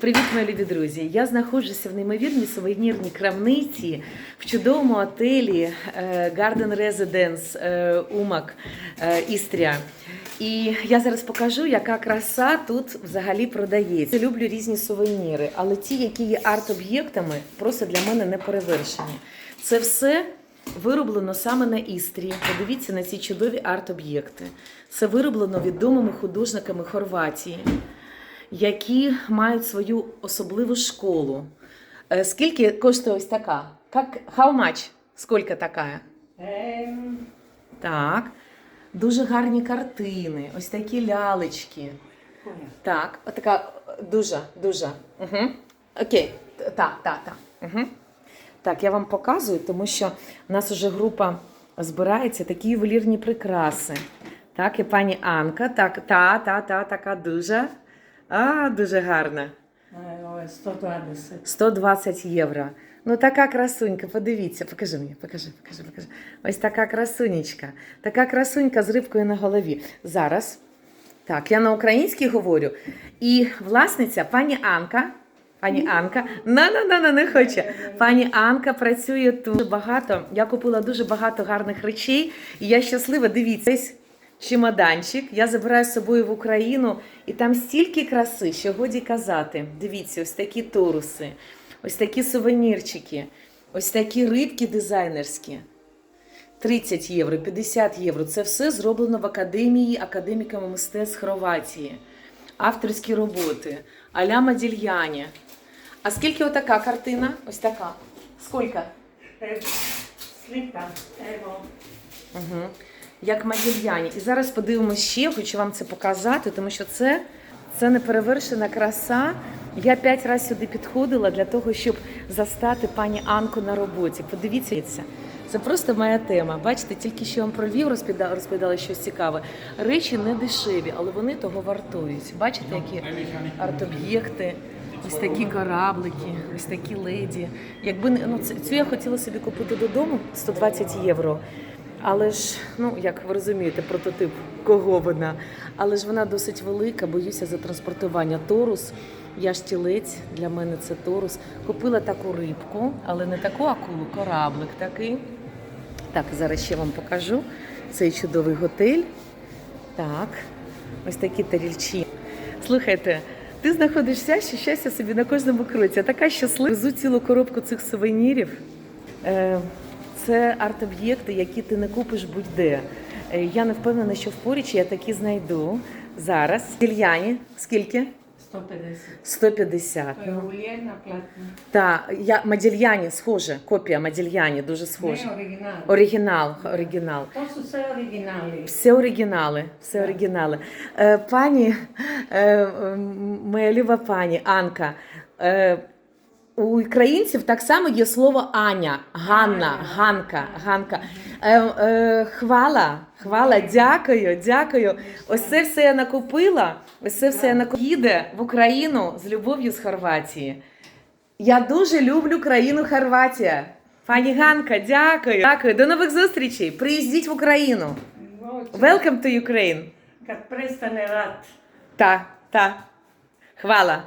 Привіт, мої любі друзі! Я знаходжуся в неймовірній сувенірній крамниці в чудовому отелі е, Garden Residence е, Умак е, Істрія. І я зараз покажу, яка краса тут взагалі продається. Я люблю різні сувеніри, але ті, які є арт-об'єктами, просто для мене не перевершені. Це все вироблено саме на Істрії. Подивіться на ці чудові арт-об'єкти. Це вироблено відомими художниками Хорватії які мають свою особливу школу. Е, Скільки коштує ось така? Как, how much? Скільки така? Ем, Так. Дуже гарні картини, ось такі лялечки. Так, отака дуже, дуже. Угу. Окей, так, так, так. Угу. Так, я вам показую, тому що у нас вже група збирається такі ювелірні прикраси. Так, і пані Анка, так, та, та, та, така дуже. А, дуже гарна. Ой, 120. 120 євро. Ну, така красунька, подивіться, покажи мені, покажи, покажи, покажи. Ось така красунечка. Така красунька з рибкою на голові. Зараз. Так, я на українській говорю. І власниця, пані Анка. Пані Анка, на на на на не хоче. Пані Анка працює тут дуже багато. Я купила дуже багато гарних речей, і я щаслива. Дивіться, ось чемоданчик. Я забираю з собою в Україну, і там стільки краси, що годі казати. Дивіться, ось такі торуси, ось такі сувенірчики, ось такі рибки дизайнерські. 30 євро, 50 євро. Це все зроблено в академії академіками мистецтв Хорватії. Авторські роботи, Аля Мадільяні. А скільки отака картина? Ось така. Скільки? Ево. Угу. Як Мадільяні. І зараз подивимося ще, хочу вам це показати, тому що це, це неперевершена краса. Я п'ять разів сюди підходила для того, щоб застати пані Анку на роботі. Подивіться, це. просто моя тема. Бачите, тільки що вам про Львів розповідала, розповідала щось цікаве. Речі не дешеві, але вони того вартують. Бачите, які арт-об'єкти, ось такі кораблики, ось такі леді. Якби ну, це- цю я хотіла собі купити додому 120 євро. Але ж, ну як ви розумієте, прототип кого вона. Але ж вона досить велика, боюся за транспортування. Торус, я ж тілець, для мене це торус. Купила таку рибку, але не таку акулу, кораблик такий. Так, зараз ще вам покажу цей чудовий готель. Так, ось такі тарільчі. Слухайте, ти знаходишся що щастя собі на кожному кроці. Я така щаслива. Везу цілу коробку цих сувенірів. Це арт-об'єкти, які ти не купиш будь-де. Е, Я не впевнена, що в Порічі я такі знайду зараз. Дільяні, скільки? 150. 150. Е. Та я Мадільяні, схоже, копія Мадільяні, дуже Не схожа. оригінал. Оригінал, оригінал. То все оригінали. Все оригінали, все оригінали. Пані, е, моя люба пані Анка. У українців так само є слово Аня, Ганна, Ганка, Ганка. Е, е, хвала, хвала, дякую, дякую. Ось це все я накупила. Ось це все я накупила. Їде в Україну з любов'ю з Хорватії. Я дуже люблю країну Хорватія. Пані Ганка, дякую. Дякую. До нових зустрічей. Приїздіть в Україну. Welcome to Ukraine. Prestane rat, Та, та. Хвала.